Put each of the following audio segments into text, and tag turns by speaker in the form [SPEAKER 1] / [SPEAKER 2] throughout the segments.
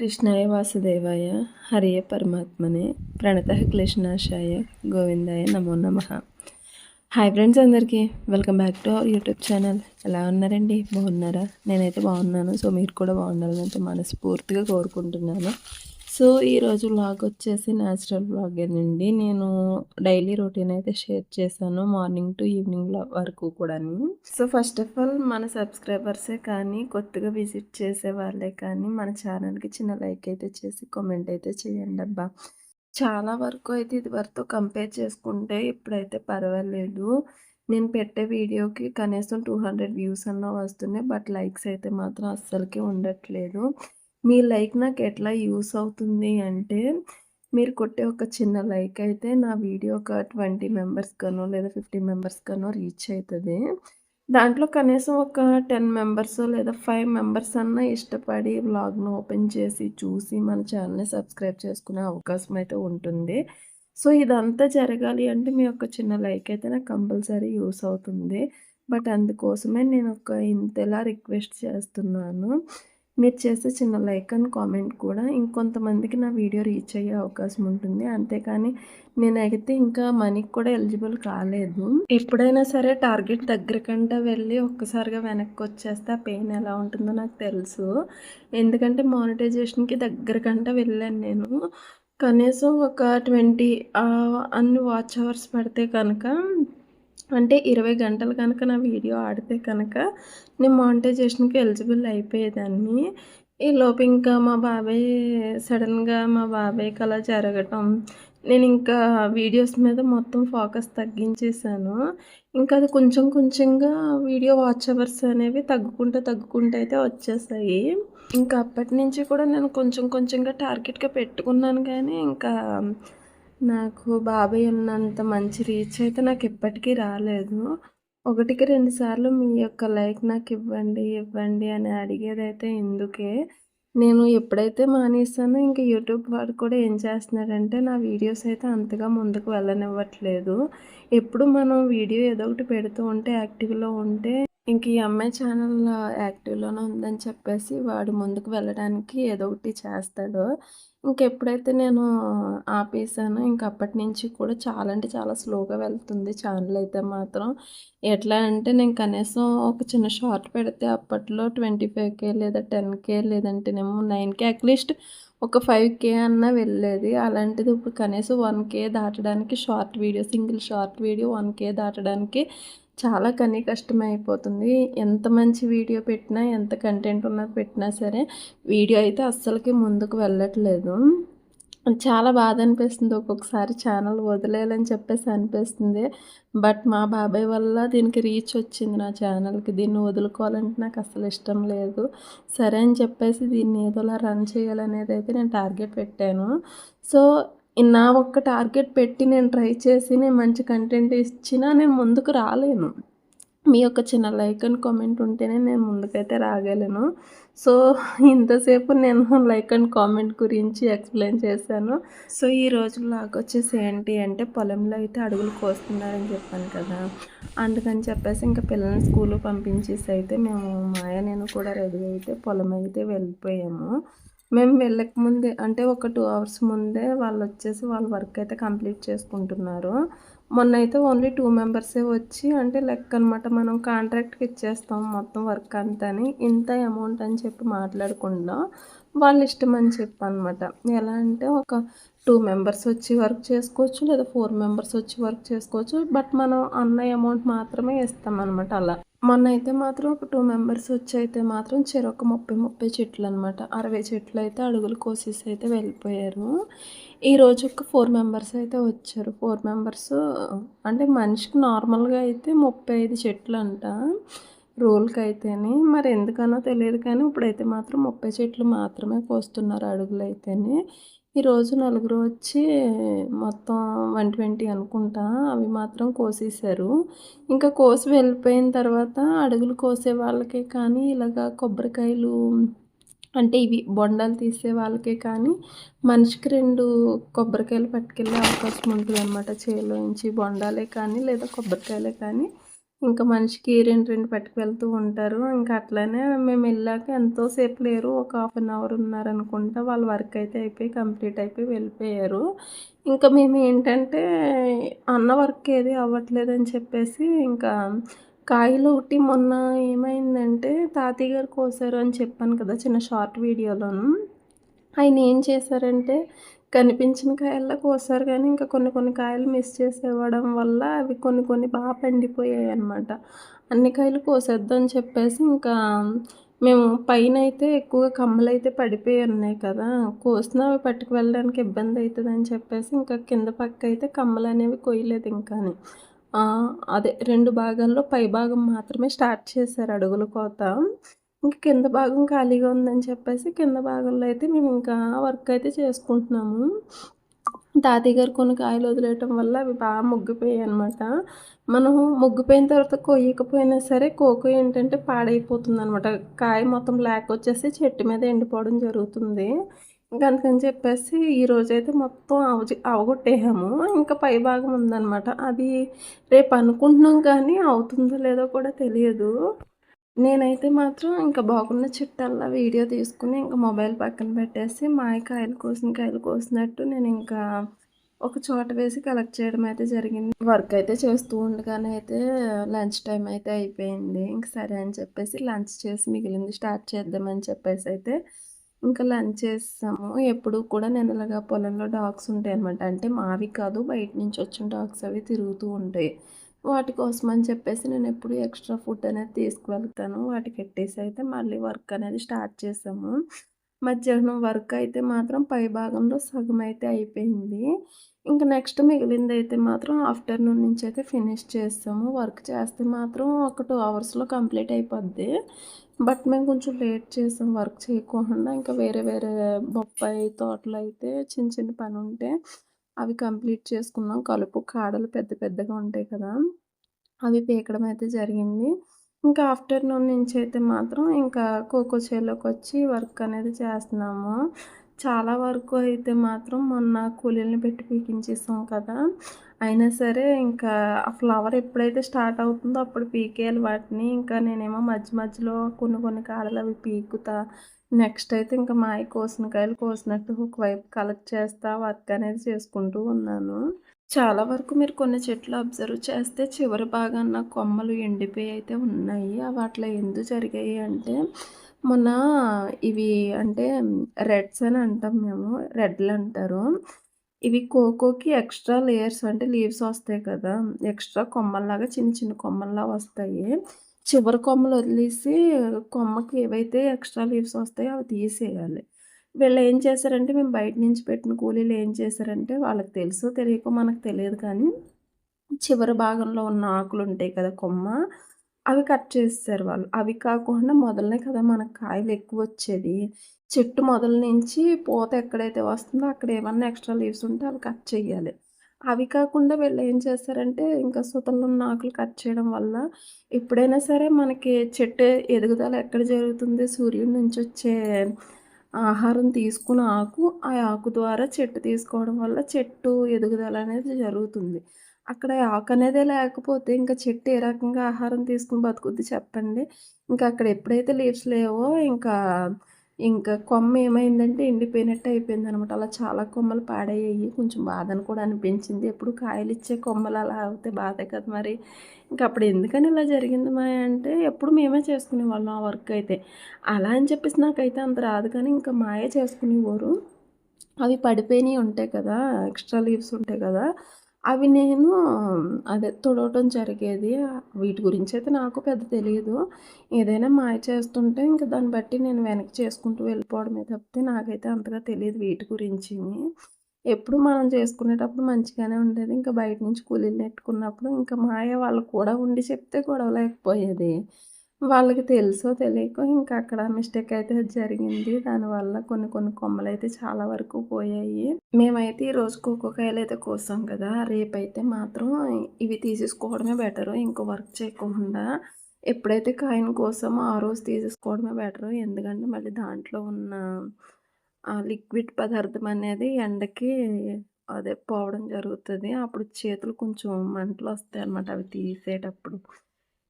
[SPEAKER 1] కృష్ణాయ వాసుదేవాయ హరియ పరమాత్మనే ప్రణత క్లేశనాశాయ గోవిందాయ నమో నమ. హాయ్ ఫ్రెండ్స్ అందరికీ welcome back to our YouTube channel ఎలా ఉన్నారండి? బాగున్నారా? నేనైతే బాగున్నాను. సో మీరు కూడా బాగుండాలని అయితే మనస్ఫూర్తిగా కోరుకుంటున్నాను. సో ఈరోజు బ్లాగ్ వచ్చేసి న్యాచురల్ వ్లాగ్ అండి. నేను డైలీ రొటీన్ అయితే షేర్ చేశాను మార్నింగ్ టు ఈవినింగ్ వరకు కూడా సో ఫస్ట్ ఆఫ్ ఆల్ మన సబ్స్క్రైబర్సే కానీ కొత్తగా విజిట్ చేసే వాళ్ళే కానీ మన ఛానల్కి చిన్న లైక్ అయితే చేసి కామెంట్ అయితే చేయండి అబ్బా. చాలా వరకు అయితే ఇది వరకు కంపేర్ చేసుకుంటే ఇప్పుడైతే పర్వాలేదు. నేను పెట్టే వీడియోకి కనీసం టూ హండ్రెడ్ వ్యూస్ అన్న వస్తున్నాయి బట్ లైక్స్ అయితే మాత్రం అస్సలకి ఉండట్లేదు. మీ లైక్ నాకు ఎట్లా యూస్ అవుతుంది అంటే మీరు కొట్టే ఒక చిన్న లైక్ అయితే నా వీడియో ఒక ట్వంటీ మెంబర్స్గానో లేదా ఫిఫ్టీ మెంబర్స్గానో రీచ్ అవుతుంది దాంట్లో కనీసం ఒక టెన్ మెంబర్స్ లేదా ఫైవ్ మెంబర్స్ అన్న ఇష్టపడి వ్లాగ్ను ఓపెన్ చేసి చూసి మన ఛానల్ని సబ్స్క్రైబ్ చేసుకునే అవకాశం అయితే ఉంటుంది. సో ఇదంతా జరగాలి అంటే మీ యొక్క చిన్న లైక్ అయితే నాకు కంపల్సరీ యూస్ అవుతుంది. బట్ అందుకోసమే నేను ఒక ఇంతలా రిక్వెస్ట్ చేస్తున్నాను. మీరు చేసే చిన్న లైక్ అండ్ కామెంట్ కూడా ఇంకొంతమందికి నా వీడియో రీచ్ అయ్యే అవకాశం ఉంటుంది. అంతేకాని నేనైతే ఇంకా మనీకి కూడా ఎలిజిబుల్ కాలేదు. ఎప్పుడైనా సరే టార్గెట్ దగ్గర కంటే వెళ్ళి ఒక్కసారిగా వెనక్కి వచ్చేస్తే ఆ పెయిన్ ఎలా ఉంటుందో నాకు తెలుసు. ఎందుకంటే మానిటైజేషన్కి దగ్గర కంటే వెళ్ళాను నేను. కనీసం ఒక ట్వంటీ అన్ని వాచ్ అవర్స్ పడితే కనుక అంటే ఇరవై గంటలు కనుక నా వీడియో ఆడితే కనుక నేను మానిటైజేషన్కి ఎలిజిబుల్ అయిపోయేదాన్ని. ఈ లోపు ఇంకా మా బాబాయ్ సడన్గా మా బాబాయ్కి అలా జరగటం నేను ఇంకా వీడియోస్ మీద మొత్తం ఫోకస్ తగ్గించేసాను ఇంకా అది కొంచెం కొంచెంగా వీడియో వాచ్ అవర్స్ అనేవి తగ్గుకుంటూ తగ్గుకుంటూ అయితే వచ్చేసాయి. ఇంకా అప్పటి నుంచి కూడా నేను కొంచెం కొంచెంగా టార్గెట్గా పెట్టుకున్నాను కానీ ఇంకా నాకు బాబాయ్ ఉన్నంత మంచి రీచ్ అయితే నాకు ఇప్పటికీ రాలేదు. ఒకటికి రెండు సార్లు మీ యొక్క లైక్ నాకు ఇవ్వండి ఇవ్వండి అని అడిగేదైతే ఎందుకే నేను ఎప్పుడైతే మానేసానో ఇంకా యూట్యూబ్ వాడు కూడా ఏం చేస్తున్నాడంటే నా వీడియోస్ అయితే అంతగా ముందుకు వెళ్ళనివ్వట్లేదు. ఎప్పుడు మనం వీడియో ఏదో ఒకటి పెడుతూ ఉంటే యాక్టివ్లో ఉంటే ఇంక ఈ అమ్మాయి ఛానల్ యాక్టివ్లోనే ఉందని చెప్పేసి వాడు ముందుకు వెళ్ళడానికి ఏదో ఒకటి చేస్తాడు. ఇంకెప్పుడైతే నేను ఆపేసానో ఇంకా అప్పటి నుంచి కూడా చాలా అంటే చాలా స్లోగా వెళ్తుంది ఛానల్ అయితే మాత్రం. ఎట్లా అంటే నేను కనీసం ఒక చిన్న షార్ట్ పెడితే అప్పట్లో ట్వంటీ ఫైవ్ కే లేదా టెన్ కే లేదంటేనేమో నైన్ కే అట్లీస్ట్ ఒక ఫైవ్ కే అన్న వెళ్ళేది. అలాంటిది ఇప్పుడు కనీసం వన్ కే దాటడానికి short video single short video one K దాటడానికి చాలా కనీ కష్టమైపోతుంది ఎంత మంచి వీడియో పెట్టినా ఎంత కంటెంట్ ఉన్నది పెట్టినా సరే వీడియో అయితే అస్సలకి ముందుకు వెళ్ళట్లేదు. చాలా బాధ అనిపిస్తుంది. ఒక్కొక్కసారి ఛానల్ వదిలేయాలని చెప్పేసి అనిపిస్తుంది. బట్ మా బాబాయ్ వల్ల దీనికి రీచ్ వచ్చింది నా ఛానల్కి. దీన్ని వదులుకోవాలంటే నాకు అసలు ఇష్టం లేదు. సరే అని చెప్పేసి దీన్ని ఏదోలా రన్ చేయాలనేది అయితే నేను టార్గెట్ పెట్టాను. సో నా ఒక్క టార్గెట్ పెట్టి నేను ట్రై చేసి నేను మంచి కంటెంట్ ఇచ్చినా నేను ముందుకు రాలేను. మీ యొక్క చిన్న లైక్ అండ్ కామెంట్ ఉంటేనే నేను ముందుకైతే రాగలను. సో ఇంతసేపు నేను లైక్ అండ్ కామెంట్ గురించి ఎక్స్ప్లెయిన్ చేశాను. సో ఈ రోజు లాగా వచ్చేసి ఏంటి అంటే పొలంలో అయితే అడుగులు కోస్తున్నారని చెప్పాను కదా. అందుకని చెప్పేసి ఇంకా పిల్లల్ని స్కూల్ పంపించేసి అయితే మేము మాయ నేను కూడా రెడీ అయితే పొలం అయితే వెళ్ళిపోయాము. మేము వెళ్ళక ముందే అంటే ఒక టూ అవర్స్ ముందే వాళ్ళు వచ్చేసి వాళ్ళ వర్క్ అయితే కంప్లీట్ చేసుకుంటున్నారు. మొన్న అయితే ఓన్లీ టూ మెంబర్సే వచ్చి అంటే లెక్క అనమాట మనం కాంట్రాక్ట్కి ఇచ్చేస్తాం మొత్తం వర్క్ అంతా ఇంత అమౌంట్ అని చెప్పి మాట్లాడకుండా వాళ్ళ ఇష్టం అని చెప్పనమాట. ఎలా అంటే ఒక టూ మెంబర్స్ వచ్చి వర్క్ చేసుకోవచ్చు లేదా ఫోర్ మెంబర్స్ వచ్చి వర్క్ చేసుకోవచ్చు బట్ మనం అన్న అమౌంట్ మాత్రమే ఇస్తామన్నమాట అలా. మొన్న అయితే మాత్రం ఒక టూ మెంబర్స్ వచ్చి అయితే మాత్రం చెరొక ముప్పై ముప్పై చెట్లు అనమాట అరవై చెట్లు అయితే అడుగులు కోసేసి అయితే వెళ్ళిపోయారు. ఈరోజు ఒక ఫోర్ మెంబర్స్ అయితే వచ్చారు. ఫోర్ మెంబర్స్ అంటే మనిషికి నార్మల్గా అయితే ముప్పై ఐదు చెట్లు అంట రూల్కి అయితేనే మరి ఎందుకనో తెలియదు కానీ ఇప్పుడైతే మాత్రం ముప్పై చెట్లు మాత్రమే కోస్తున్నారు అడుగులు అయితేనే ఈరోజు నలుగురు వచ్చి మొత్తం వన్ ట్వంటీ అనుకుంటా అవి మాత్రం కోసేసారు ఇంకా కోసి వెళ్ళిపోయిన తర్వాత అడుగులు కోసే వాళ్ళకే కానీ ఇలాగ కొబ్బరికాయలు అంటే ఇవి బొండాలు తీసే వాళ్ళకే కానీ మనిషికి రెండు కొబ్బరికాయలు పట్టుకెళ్ళే అవకాశం ఉంటుంది అనమాట చేలోంచి బొండాలే కానీ లేదా కొబ్బరికాయలే కానీ ఇంకా మనిషికి రెండు రెండు పట్టుకు వెళ్తూ ఉంటారు. ఇంకా అట్లానే మేము వెళ్ళాక ఎంతోసేపు లేరు. ఒక హాఫ్ అన్ అవర్ ఉన్నారనుకుంటా వాళ్ళ వర్క్ అయితే అయిపోయి కంప్లీట్ అయిపోయి వెళ్ళిపోయారు. ఇంకా మేము ఏంటంటే అన్న వర్క్ ఏది అవ్వట్లేదని చెప్పేసి ఇంకా కాయలు ఒకటి మొన్న ఏమైందంటే తాతయ్య గారు కోసారు అని చెప్పాను కదా చిన్న షార్ట్ వీడియోలోను ఆయన ఏం చేశారంటే కనిపించిన కాయల్లో కోసారు కానీ ఇంకా కొన్ని కొన్ని కాయలు మిస్ చేసేవ్వడం వల్ల అవి కొన్ని కొన్ని బాగా పండిపోయాయి అనమాట అన్ని కాయలు కోసేద్దని చెప్పేసి ఇంకా మేము పైన అయితే ఎక్కువగా కమ్మలు అయితే పడిపోయి ఉన్నాయి కదా కోసిన అవి పట్టుకు వెళ్ళడానికి ఇబ్బంది అవుతుందని చెప్పేసి ఇంకా కింద పక్క అయితే కమ్మలు అనేవి కొయ్యలేదు ఇంకా అదే రెండు భాగాల్లో పై భాగం మాత్రమే స్టార్ట్ చేశారు అడుగుల కోత. ఇంక కింద భాగం ఖాళీగా ఉందని చెప్పేసి కింద భాగంలో అయితే మేము ఇంకా వర్క్ అయితే చేసుకుంటున్నాము. తాతయ్య గారు కొన్ని కాయలు వదిలేయటం వల్ల అవి బాగా ముగ్గిపోయాయి అనమాట మనం ముగ్గిపోయిన తర్వాత కొయ్యకపోయినా సరే కోకో ఏంటంటే పాడైపోతుంది అనమాట కాయ మొత్తం బ్లాక్ వచ్చేసి చెట్టు మీద ఎండిపోవడం జరుగుతుంది. ఇంకా అందుకని చెప్పేసి ఈరోజైతే మొత్తం అవజి అవగొట్టేసాము ఇంకా పై భాగం ఉందన్నమాట. అది రేపు అనుకుంటున్నాం కానీ అవుతుందో లేదో కూడా తెలియదు. నేనైతే మాత్రం ఇంకా బాగున్న చిట్టల్లా వీడియో తీసుకుని ఇంకా మొబైల్ పక్కన పెట్టేసి మాయ కాయలు కోసిన కాయలు కోసినట్టు నేను ఇంకా ఒక చోట వేసి కలెక్ట్ చేయడం అయితే జరిగింది. వర్క్ అయితే చేస్తూ ఉండగానే అయితే లంచ్ టైం అయితే అయిపోయింది. ఇంక సరే అని చెప్పేసి లంచ్ చేసి మిగిలింది స్టార్ట్ చేద్దామని చెప్పేసి అయితే ఇంకా లంచ్ చేస్తాము. ఎప్పుడు కూడా నేను ఇలాగా పొలంలో డాగ్స్ ఉంటాయి అనమాట అంటే మావి కాదు బయట నుంచి వచ్చిన డాగ్స్ అవి తిరుగుతూ ఉంటాయి. వాటి కోసం అని చెప్పేసి నేను ఎప్పుడు ఎక్స్ట్రా ఫుడ్ అనేది తీసుకువెళ్తాను. వాటికి ఎట్టేసి అయితే మళ్ళీ వర్క్ అనేది స్టార్ట్ చేసాము. మధ్యాహ్నం వర్క్ అయితే మాత్రం పై భాగంలో సగం అయితే అయిపోయింది. ఇంకా నెక్స్ట్ మిగిలింది అయితే మాత్రం ఆఫ్టర్నూన్ నుంచి అయితే ఫినిష్ చేస్తాము. వర్క్ చేస్తే మాత్రం ఒక టూ అవర్స్లో కంప్లీట్ అయిపోద్ది. బట్ మేము కొంచెం లేట్ చేసాం వర్క్ చేయకుండా. ఇంకా వేరే వేరే బొప్పాయి తోటలు అయితే చిన్న చిన్న పని ఉంటే అవి కంప్లీట్ చేసుకున్నాం. కలుపు కాడలు పెద్ద పెద్దగా ఉంటాయి కదా. అవి పీకడం అయితే జరిగింది. ఇంకా ఆఫ్టర్నూన్ నుంచి అయితే మాత్రం ఇంకా కోకో చేలోకి వచ్చి వర్క్ అనేది చేస్తున్నాము. చాలా వరకు అయితే మాత్రం మొన్న కూలీలను పెట్టి పీకించేసాం కదా. అయినా సరే ఇంకా ఆ ఫ్లవర్ ఎప్పుడైతే స్టార్ట్ అవుతుందో అప్పుడు పీకేయాలి వాటిని. ఇంకా నేనేమో మధ్య మధ్యలో కొన్ని కొన్ని కాడలు అవి పీకుతా నెక్స్ట్ అయితే ఇంకా మా కోసిన కాయలు కోసినట్టు ఒకవైపు కలెక్ట్ చేస్తా వర్క్ అనేది చేసుకుంటూ ఉన్నాను. చాలా వరకు మీరు కొన్ని చెట్లు అబ్జర్వ్ చేస్తే చివరి భాగాన కొమ్మలు ఎండిపోయి అయితే ఉన్నాయి. అవి అట్లా ఎందుకు జరిగాయి అంటే మొన్న ఇవి అంటే రెడ్స్ అని అంటాం మేము రెడ్లు అంటారు. ఇవి కోకోకి ఎక్స్ట్రా లేయర్స్ అంటే లీవ్స్ వస్తాయి కదా ఎక్స్ట్రా కొమ్మల్లాగా చిన్న చిన్న కొమ్మల్లా వస్తాయి. చివరి కొమ్మలు వదిలేసి కొమ్మకి ఏవైతే ఎక్స్ట్రా లీవ్స్ వస్తాయో అవి తీసేయాలి. వీళ్ళు ఏం చేశారంటే మేము బయట నుంచి పెట్టిన కూలీలు ఏం చేశారంటే వాళ్ళకి తెలుసు తెలియక మనకు తెలియదు కానీ చివరి భాగంలో ఉన్న ఆకులు ఉంటాయి కదా కొమ్మ అవి కట్ చేస్తారు వాళ్ళు. అవి కాకుండా మొదలనే కదా మనకు కాయలు ఎక్కువ వచ్చేది. చెట్టు మొదల నుంచి పూత ఎక్కడైతే వస్తుందో అక్కడ ఏమన్నా ఎక్స్ట్రా లీవ్స్ ఉంటే అవి కట్ చేయాలి. అవి కాకుండా వీళ్ళు ఏం చేస్తారంటే ఇంకా సుతంలో ఉన్న ఆకులు కట్ చేయడం వల్ల ఎప్పుడైనా సరే మనకి చెట్టు ఎదుగుదల ఎక్కడ జరుగుతుంది? సూర్యుడి నుంచి వచ్చే ఆహారం తీసుకున్న ఆకు ఆ ఆకు ద్వారా చెట్టు తీసుకోవడం వల్ల చెట్టు ఎదుగుదల అనేది జరుగుతుంది. అక్కడ ఆకు అనేది లేకపోతే ఇంకా చెట్టు ఏ రకంగా ఆహారం తీసుకుని బతుకుద్ది చెప్పండి? ఇంకా అక్కడ ఎప్పుడైతే లీవ్స్ లేవో ఇంకా ఇంకా కొమ్మ ఏమైందంటే ఎండిపోయినట్టు అయిపోయింది అనమాట అలా చాలా కొమ్మలు పాడయ్యాయి. కొంచెం బాధను కూడా అనిపించింది. ఎప్పుడు కాయలు ఇచ్చే కొమ్మలు అలా అవుతే బాధే కదా మరి. ఇంకా అప్పుడు ఎందుకని ఇలా జరిగింది మా అంటే ఎప్పుడు మేమే చేసుకునే వాళ్ళం ఆ వర్క్ అయితే. అలా అని చెప్పేసి నాకైతే అంత రాదు కానీ ఇంకా మాయే చేసుకునేవారు. అవి పడిపోయినవి ఉంటాయి కదా ఎక్స్ట్రా లీవ్స్ ఉంటాయి కదా. అవి నేను అదే తుడవటం జరిగేది. వీటి గురించి అయితే నాకు పెద్ద తెలియదు ఏదైనా మాయ చేస్తుంటే ఇంకా దాన్ని బట్టి నేను వెనక్కి చేసుకుంటూ వెళ్ళిపోవడమే తప్పితే నాకైతే అంతగా తెలియదు వీటి గురించి. ఎప్పుడు మనం చేసుకునేటప్పుడు మంచిగానే ఉండేది. ఇంకా బయట నుంచి కూలీలు నెట్టుకున్నప్పుడు ఇంకా మాయ వాళ్ళు కూడా ఉండి చెప్తే గొడవ లేకపోయేది వాళ్ళకి తెలుసో తెలియకో ఇంకా అక్కడ మిస్టేక్ అయితే జరిగింది. దానివల్ల కొన్ని కొన్ని కొమ్మలు అయితే చాలా వరకు పోయాయి. మేమైతే ఈ రోజు అయితే కోసాం కదా రేపైతే మాత్రం ఇవి తీసేసుకోవడమే బెటర్. ఇంకో వర్క్ చేయకుండా ఎప్పుడైతే కాయను కోసామో ఆ రోజు తీసేసుకోవడమే బెటర్. ఎందుకంటే మళ్ళీ దాంట్లో ఉన్న లిక్విడ్ పదార్థం అనేది ఎండకి అదే పోవడం జరుగుతుంది. అప్పుడు చేతులు కొంచెం మంటలు వస్తాయి అన్నమాట అవి తీసేటప్పుడు.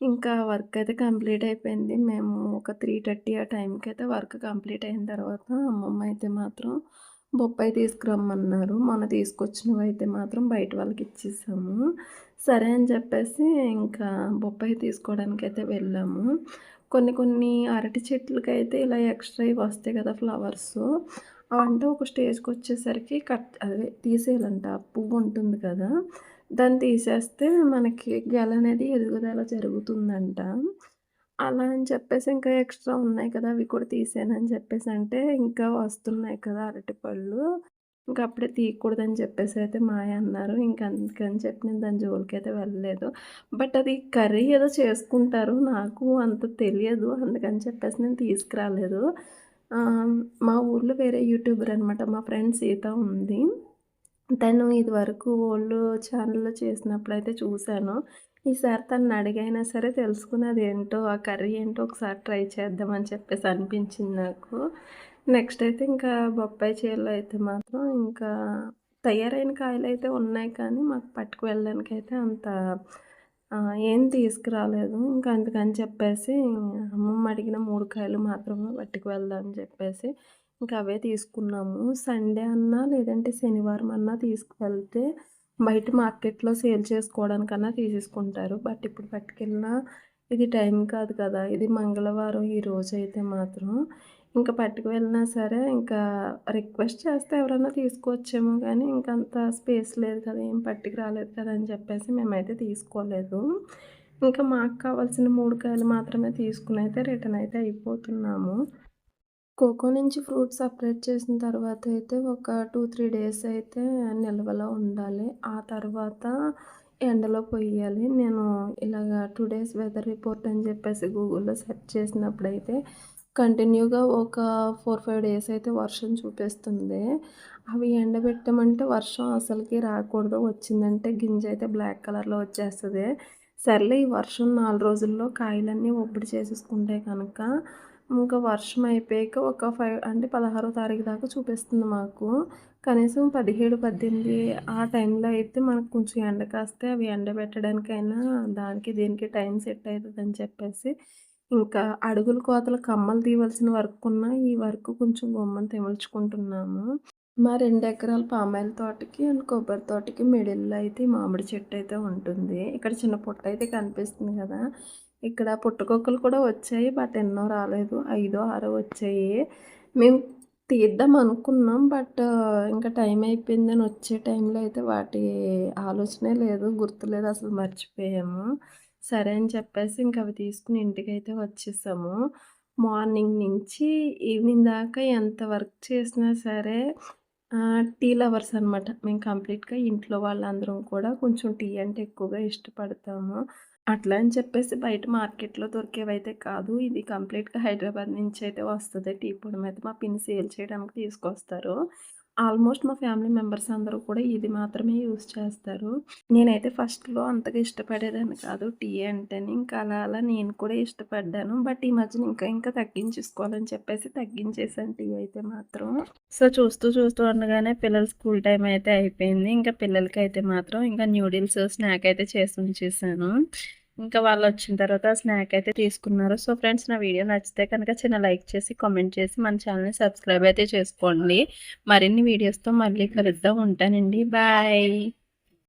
[SPEAKER 1] ఇంకా వర్క్ అయితే కంప్లీట్ అయిపోయింది. మేము ఒక 3:30 ఆ టైంకి అయితే వర్క్ కంప్లీట్ అయిన తర్వాత అమ్మమ్మ అయితే మాత్రం బొప్పాయి తీసుకురమ్మన్నారు. మొన్న అయితే మాత్రం బయట వాళ్ళకి ఇచ్చేసాము. సరే అని చెప్పేసి ఇంకా బొప్పాయి తీసుకోవడానికి అయితే వెళ్ళాము. కొన్ని కొన్ని అరటి చెట్లకైతే ఇలా ఎక్స్‌ట్రాయి వస్తాయి కదా! ఫ్లవర్స్ అవంటే ఒక స్టేజ్కి వచ్చేసరికి కట్ అదే తీసేయాలంట. పువ్వు ఉంటుంది కదా! దాన్ని తీసేస్తే మనకి గెల అనేది ఎదుగుదల జరుగుతుందంట. అలా అని చెప్పేసి ఇంకా ఎక్స్‌ట్రా ఉన్నాయి కదా! అవి కూడా తీసానని చెప్పేసి అంటే, ఇంకా వస్తున్నాయి కదా అరటిపళ్ళు. ఇంకా అప్పుడే తీయకూడదని చెప్పేసి అయితే మా అన్నారు. ఇంక అందుకని చెప్పి నేను దాని జోలికైతే వెళ్ళలేదు. బట్ అది కర్రీ ఏదో చేసుకుంటారు. నాకు అంత తెలియదు. అందుకని చెప్పేసి నేను తీసుకురాలేదు. మా ఊర్లో వేరే యూట్యూబర్ అనమాట. మా ఫ్రెండ్ సీత ఉంది. తను ఇదివరకు ఓల్డ్ ఛానెల్‌లో చేసినప్పుడైతే చూశాను ఈసారి తనని అడిగైనా సరే తెలుసుకున్నది ఏంటో ఆ కర్రీ ఏంటో ఒకసారి ట్రై చేద్దామని చెప్పేసి అనిపించింది నాకు. నెక్స్ట్ అయితే ఇంకా బొప్పాయి చీరలు అయితే మాత్రం ఇంకా తయారైన కాయలు అయితే ఉన్నాయి కానీ మాకు పట్టుకు వెళ్ళడానికి అయితే అంత ఏం తీసుకురాలేదు. ఇంకా అందుకని చెప్పేసి అమ్మమ్మ అడిగిన మూడు కాయలు మాత్రమే పట్టుకు వెళ్దాం అని చెప్పేసి ఇంకా అవే తీసుకున్నాము. సండే అన్నా లేదంటే శనివారం అన్నా తీసుకువెళ్తే బయట మార్కెట్‌లో సేల్ చేసుకోవడానికన్నా తీసేసుకుంటారు. బట్ ఇప్పుడు పట్టుకెళ్ళినా ఇది టైం కాదు కదా! ఇది మంగళవారం ఈరోజైతే మాత్రం ఇంకా పట్టుకు వెళ్ళినా సరే ఇంకా రిక్వెస్ట్ చేస్తే ఎవరైనా తీసుకొచ్చేమో కానీ ఇంక అంత స్పేస్ లేదు కదా! ఏం పట్టుకు రాలేదు కదా! అని చెప్పేసి మేమైతే తీసుకోలేదు. ఇంకా మాకు కావాల్సిన మూడు కాయలు మాత్రమే తీసుకుని అయితే రిటర్న్ అయితే అయిపోతున్నాము. కోకో నుంచి ఫ్రూట్ సపరేట్ చేసిన తర్వాత అయితే ఒక 2, 3 డేస్ అయితే నిల్వలో ఉండాలి. ఆ తర్వాత ఎండలో పోయాలి నేను ఇలాగ టూ డేస్ వెదర్ రిపోర్ట్ అని చెప్పేసి గూగుల్‌లో సెర్చ్ చేసినప్పుడైతే కంటిన్యూగా ఒక 4, 5 డేస్ అయితే వర్షం చూపిస్తుంది. అవి ఎండబెట్టమంటే వర్షం అసలుకి రాకూడదు. వచ్చిందంటే గింజ అయితే బ్లాక్ కలర్‌లో వచ్చేస్తుంది సర్లే ఈ వర్షం నాలుగు రోజుల్లో కాయలన్నీ ఒప్పుడు చేసేసుకుంటే కనుక ఇంకా వర్షం అయిపోయాక ఒక ఫైవ్ అంటే 16 తారీఖు దాకా చూపిస్తుంది మాకు. కనీసం 17, 18 ఆ టైంలో అయితే మనకు కొంచెం ఎండ కాస్తే అవి ఎండబెట్టడానికైనా దానికి దీనికి టైం సెట్ అవుతుందని చెప్పేసి ఇంకా అడుగుల కోతలు కమ్మలు తీయవలసిన వర్క్ ఉన్న ఈ వర్క్ కొంచెం బొమ్మను తెమల్చుకుంటున్నాము. మా రెండు ఎకరాల పామాయిల్ తోటకి అండ్ కొబ్బరి తోటకి మిడిల్‌లో అయితే మామిడి చెట్టు అయితే ఉంటుంది. ఇక్కడ చిన్న పుట్ట అయితే కనిపిస్తుంది కదా! ఇక్కడ పుట్టుకొక్కలు కూడా వచ్చాయి. బట్ ఎన్నో రాలేదు. ఐదో, ఆరో వచ్చాయి. మేము తీద్దాం అనుకున్నాం. బట్ ఇంకా టైం అయిపోయిందని వచ్చే టైంలో అయితే వాటి ఆలోచనే లేదు. గుర్తులేదు అసలు మర్చిపోయాము. సరే అని చెప్పేసి ఇంక అవి తీసుకొని ఇంటికైతే వచ్చేసాము. మార్నింగ్ నుంచి ఈవినింగ్ దాకా ఎంత వర్క్ చేసినా సరే టీ లవర్స్ అనమాట. మేము కంప్లీట్‌గా ఇంట్లో వాళ్ళందరం కూడా కొంచెం టీ అంటే ఎక్కువగా ఇష్టపడతాము. అట్లా అని చెప్పేసి బయట మార్కెట్‌లో దొరికేవైతే కాదు. ఇది కంప్లీట్‌గా హైదరాబాద్ నుంచి అయితే వస్తుంది టీ పొడి మీద మా పిన్ని సేల్ చేయడానికి తీసుకొస్తారు. ఆల్మోస్ట్ మా ఫ్యామిలీ మెంబర్స్ అందరూ కూడా ఇది మాత్రమే యూజ్ చేస్తారు. నేనైతే ఫస్ట్‌లో అంతగా ఇష్టపడేదాన్ని కాదు టీ అంటేని. ఇంకా అలా అలా నేను కూడా ఇష్టపడ్డాను. బట్ ఈ మధ్యన ఇంకా ఇంకా తగ్గించేసుకోవాలని చెప్పేసి తగ్గించేసాను టీ అయితే మాత్రం. సో చూస్తూ చూస్తూ ఉండగానే పిల్లల స్కూల్ టైం అయితే అయిపోయింది. ఇంకా పిల్లలకి అయితే మాత్రం ఇంకా న్యూడిల్స్ స్నాక్ అయితే చేసి ఉంచేసాను. ఇంకా వాళ్ళు వచ్చిన తర్వాత స్నాక్ అయితే తీసుకున్నారు. సో ఫ్రెండ్స్ నా వీడియో నచ్చితే కనుక చిన్న లైక్ చేసి, కామెంట్ చేసి మన ఛానల్‌ని సబ్స్క్రైబ్ అయితే చేసుకోండి. మరిన్ని వీడియోస్‌తో మళ్ళీ కలుద్దాం. ఉంటానండి. బాయ్.